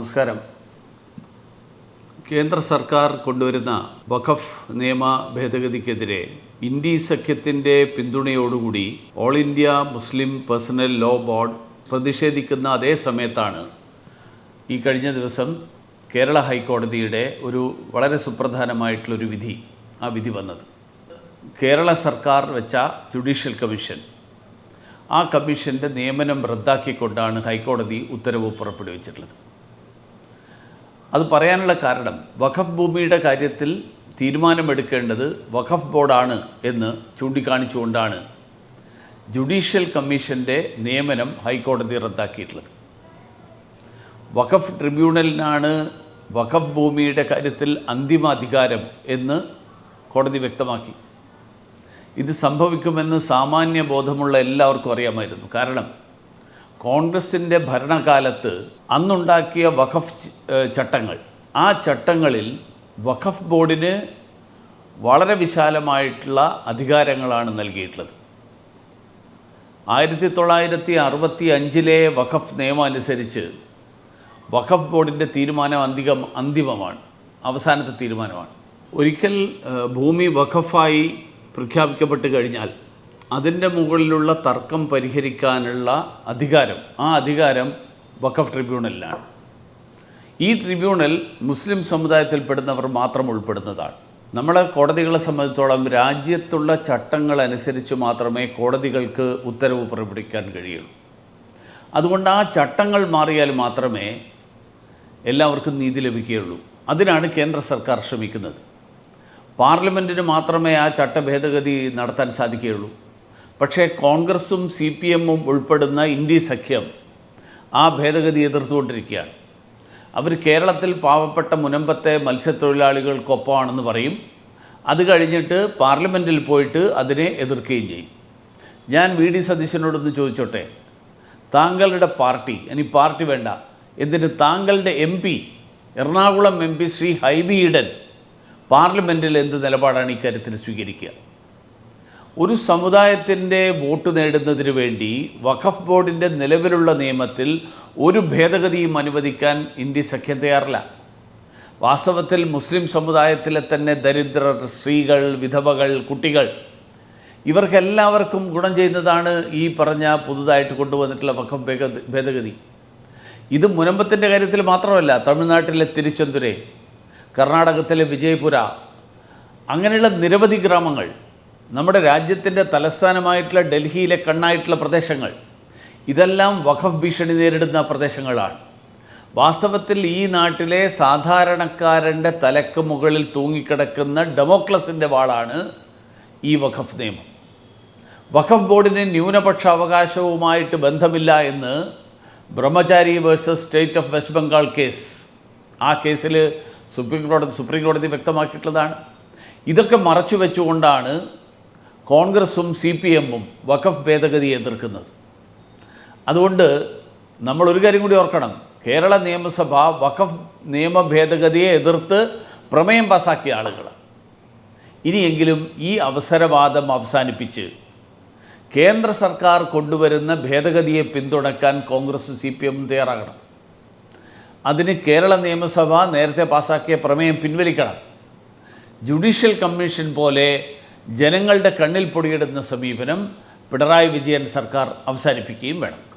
നമസ്കാരം. കേന്ദ്ര സർക്കാർ കൊണ്ടുവരുന്ന വഖഫ് നിയമ ഭേദഗതിക്കെതിരെ ഇന്ത്യ സഖ്യത്തിന്റെ പിന്തുണയോടുകൂടി all India Muslim personal law board പ്രതിഷേധിക്കുന്ന അതേ സമയത്താണ് ഈ കഴിഞ്ഞ ദിവസം കേരള ഹൈക്കോടതിയുടെ ഒരു വളരെ സുപ്രധാനമായിട്ടുള്ളൊരു വിധി ആ വിധി വന്നത്. കേരള സർക്കാർ വെച്ച ജുഡീഷ്യൽ കമ്മീഷൻ ആ കമ്മീഷന്റെ നിയമനം റദ്ദാക്കിക്കൊണ്ടാണ് ഹൈക്കോടതി ഉത്തരവ് പുറപ്പെടുവിച്ചിട്ടുള്ളത്. അത് പറയാനുള്ള കാരണം വഖഫ് ഭൂമിയുടെ കാര്യത്തിൽ തീരുമാനമെടുക്കേണ്ടത് വഖഫ് ബോർഡാണ് എന്ന് ചൂണ്ടിക്കാണിച്ചുകൊണ്ടാണ് ജുഡീഷ്യൽ കമ്മീഷന്റെ നിയമനം ഹൈക്കോടതി റദ്ദാക്കിയിട്ടുള്ളത്. വഖഫ് ട്രിബ്യൂണലിനാണ് വഖഫ് ഭൂമിയുടെ കാര്യത്തിൽ അന്തിമ അധികാരം എന്ന് കോടതി വ്യക്തമാക്കി. ഇത് സംഭവിക്കുമെന്ന് സാമാന്യ ബോധമുള്ള എല്ലാവർക്കും അറിയാമായിരുന്നു. കാരണം കോൺഗ്രസിന്റെ ഭരണകാലത്ത് അന്നുണ്ടാക്കിയ വഖഫ് ചട്ടങ്ങൾ. ആ ചട്ടങ്ങളിൽ വഖഫ് ബോർഡിന് വളരെ വിശാലമായിട്ടുള്ള അധികാരങ്ങളാണ് നൽകിയിട്ടുള്ളത്. ആയിരത്തി തൊള്ളായിരത്തി അറുപത്തി അഞ്ചിലെ വഖഫ് നിയമം അനുസരിച്ച് വഖഫ് ബോർഡിന്റെ തീരുമാനം അന്തികം അന്തിമമാണ്. അവസാനത്തെ തീരുമാനമാണ്. ഒരിക്കൽ ഭൂമി വഖഫായി പ്രഖ്യാപിക്കപ്പെട്ട് കഴിഞ്ഞാൽ അതിന്റെ മുകളിലുള്ള തർക്കം പരിഹരിക്കാനുള്ള അധികാരം ആ അധികാരം വഖഫ് ട്രിബ്യൂണലിലാണ്. ഈ ട്രിബ്യൂണൽ മുസ്ലിം സമുദായത്തിൽപ്പെടുന്നവർ മാത്രം ഉൾപ്പെടുന്നതാണ്. നമ്മളെ കോടതികളെ സംബന്ധിച്ചോളം രാജ്യത്തുള്ള ചട്ടങ്ങൾ അനുസരിച്ച് മാത്രമേ കോടതികൾക്ക് ഉത്തരവ് പുറപ്പെടുവിക്കാൻ കഴിയുള്ളൂ. അതുകൊണ്ട് ആ ചട്ടങ്ങൾ മാറിയാൽ മാത്രമേ എല്ലാവർക്കും നീതി ലഭിക്കുകയുള്ളൂ. അതിനാണ് കേന്ദ്ര സർക്കാർ ശ്രമിക്കുന്നത്. പാർലമെന്റിന് മാത്രമേ ആ ചട്ടഭേദഗതി നടത്താൻ സാധിക്കുകയുള്ളൂ. പക്ഷേ കോൺഗ്രസും സി പി എമ്മും ഉൾപ്പെടുന്ന ഇന്ത്യ സഖ്യം ആ ഭേദഗതി എതിർത്തുകൊണ്ടിരിക്കുകയാണ്. അവർ കേരളത്തിൽ പാവപ്പെട്ട മുനമ്പത്തെ മത്സ്യത്തൊഴിലാളികൾക്കൊപ്പമാണെന്ന് പറയും. അത് കഴിഞ്ഞിട്ട് പാർലമെന്റിൽ പോയിട്ട് അതിനെ എതിർക്കുകയും ചെയ്യും. ഞാൻ വി ഡി സതീശനോടൊന്ന് ചോദിച്ചോട്ടെ? താങ്കളുടെ പാർട്ടി ഇനി പാർട്ടി വേണ്ട എന്തിന് താങ്കളുടെ M P Ernakulam M P Shri Hibi Eden പാർലമെന്റിൽ എന്ത് നിലപാടാണ് ഇക്കാര്യത്തിൽ സ്വീകരിക്കുക? ഒരു സമുദായത്തിന്റെ വോട്ട് നേടുന്നതിന് വേണ്ടി വഖഫ് ബോർഡിന്റെ നിലവിലുള്ള നിയമത്തിൽ ഒരു ഭേദഗതിയും അനുവദിക്കാൻ ഇന്ത്യ സഖ്യം തയ്യാറില്ല. വാസ്തവത്തിൽ മുസ്ലിം സമുദായത്തിലെ തന്നെ ദരിദ്രർ സ്ത്രീകൾ വിധവകൾ കുട്ടികൾ ഇവർക്കെല്ലാവർക്കും ഗുണം ചെയ്യുന്നതാണ് ഈ പറഞ്ഞ പുതുതായിട്ട് കൊണ്ടുവന്നിട്ടുള്ള വഖഫ് ഭേദ- ഭേദഗതി. ഇത് മുനമ്പത്തിന്റെ കാര്യത്തിൽ മാത്രമല്ല തമിഴ്നാട്ടിലെ തിരുച്ചെന്തുരെ കർണാടകത്തിലെ വിജയപുര അങ്ങനെയുള്ള നിരവധി ഗ്രാമങ്ങൾ നമ്മുടെ രാജ്യത്തിന്റെ തലസ്ഥാനമായിട്ടുള്ള ഡൽഹിയിലെ കണ്ണായിട്ടുള്ള പ്രദേശങ്ങൾ ഇതെല്ലാം വഖഫ് ഭീഷണി നേരിടുന്ന പ്രദേശങ്ങളാണ്. വാസ്തവത്തിൽ ഈ നാട്ടിലെ സാധാരണക്കാരന്റെ തലക്ക് മുകളിൽ തൂങ്ങിക്കിടക്കുന്ന ഡെമോക്ലസിന്റെ വാളാണ് ഈ വഖഫ് നിയമം. വഖഫ് ബോർഡിന് ന്യൂനപക്ഷ അവകാശവുമായിട്ട് ബന്ധമില്ല എന്ന് Brahmachari versus state of West Bengal case ആ കേസിൽ സുപ്രീം കോടതി സുപ്രീം കോടതി വ്യക്തമാക്കിയിട്ടുള്ളതാണ്. ഇതൊക്കെ മറച്ചു വെച്ചുകൊണ്ടാണ് കോൺഗ്രസും സി പി എമ്മും വഖഫ് ഭേദഗതി എതിർക്കുന്നത്. അതുകൊണ്ട് നമ്മളൊരു കാര്യം കൂടി ഓർക്കണം. കേരള നിയമസഭ വഖഫ് നിയമ ഭേദഗതിയെ എതിർത്ത് പ്രമേയം പാസാക്കിയ ആളുകൾ ഇനിയെങ്കിലും ഈ അവസരവാദം അവസാനിപ്പിച്ച് കേന്ദ്ര സർക്കാർ കൊണ്ടുവരുന്ന ഭേദഗതിയെ പിന്തുണക്കാൻ കോൺഗ്രസും സി പി എമ്മും തയ്യാറാകണം. അതിന് കേരള നിയമസഭ നേരത്തെ പാസാക്കിയ പ്രമേയം പിൻവലിക്കണം. ജുഡീഷ്യൽ കമ്മീഷൻ പോലെ ജനങ്ങളുടെ കണ്ണിൽ പൊടിയിടുന്ന സമീപനം പിണറായി വിജയൻ സർക്കാർ അവസാനിപ്പിക്കുകയും വേണം.